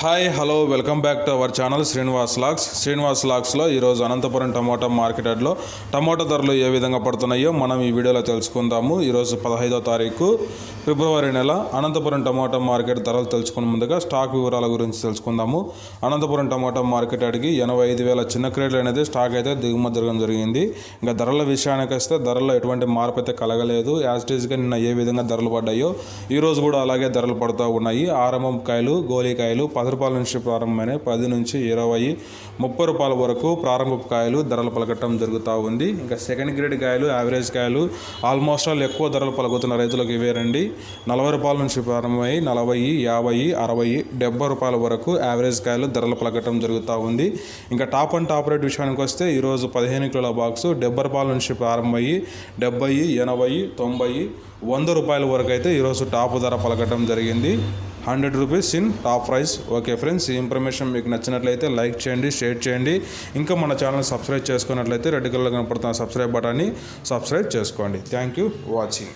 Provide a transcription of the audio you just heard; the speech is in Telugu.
Hi hello welcome back to our channel Srinivas lakhs Srinivas లాక్స్లో ఈరోజు అనంతపురం టమోటా మార్కెట్ యార్డ్లో టమోటా ధరలు ఏ విధంగా పడుతున్నాయో మనం ఈ వీడియోలో తెలుసుకుందాము. ఈరోజు పదహైదో తారీఖు ఫిబ్రవరి నెల. అనంతపురం టమోటా మార్కెట్ ధరలు తెలుసుకునే ముందుగా స్టాక్ వివరాల గురించి తెలుసుకుందాము. అనంతపురం టమోటా మార్కెట్ అడిగి ఎనభై ఐదు వేల చిన్న క్రేట్లు అనేది స్టాక్ అయితే దిగుమతి జరగడం జరిగింది. ఇంకా ధరల విషయానికి వస్తే ధరల్లో ఎటువంటి మార్పు అయితే కలగలేదు. యాజ్ ఇట్ నిన్న ఏ విధంగా ధరలు పడ్డాయో ఈరోజు కూడా అలాగే ధరలు పడుతూ ఉన్నాయి. ఆరంభం కాయలు గోలీకాయలు పది రూపాయల నుంచి ప్రారంభమైన పది నుంచి ఇరవై ముప్పై రూపాయల వరకు ప్రారంభ కాయలు ధరలు పలకటం జరుగుతూ ఉంది. ఇంకా సెకండ్ గ్రేడ్ కాయలు యావరేజ్ కాయలు ఆల్మోస్ట్ ఆల్ ఎక్కువ ధరలు పలుకుతున్న రైతులకు ఇవేరండి. నలభై రూపాయల నుంచి ప్రారంభమై నలభై యాభై అరవై డెబ్బై రూపాయల వరకు యావరేజ్ కాయలు ధరలు పలకటం జరుగుతూ ఉంది. ఇంకా టాప్ అండ్ టాప్ రేట్ విషయానికి వస్తే ఈరోజు పదిహేను కిలోల బాక్స్ డెబ్బై రూపాయల నుంచి ప్రారంభమయ్యి డెబ్బై ఎనభై తొంభై వంద రూపాయల వరకు అయితే ఈరోజు టాప్ ధర పలకటం జరిగింది. Hundred rupees in top price. Okay friends ఈ ఇన్ఫర్మేషన్ మీకు నచ్చినట్లయితే లైక్ చేయండి షేర్ చేయండి. ఇంకా మన ఛానల్ సబ్స్క్రైబ్ చేసుకున్నట్లయితే రెడ్ కలర్ కనపడుతున్న సబ్స్క్రైబ్ బటన్ని సబ్స్క్రైబ్ చేసుకోండి. Thank you watching.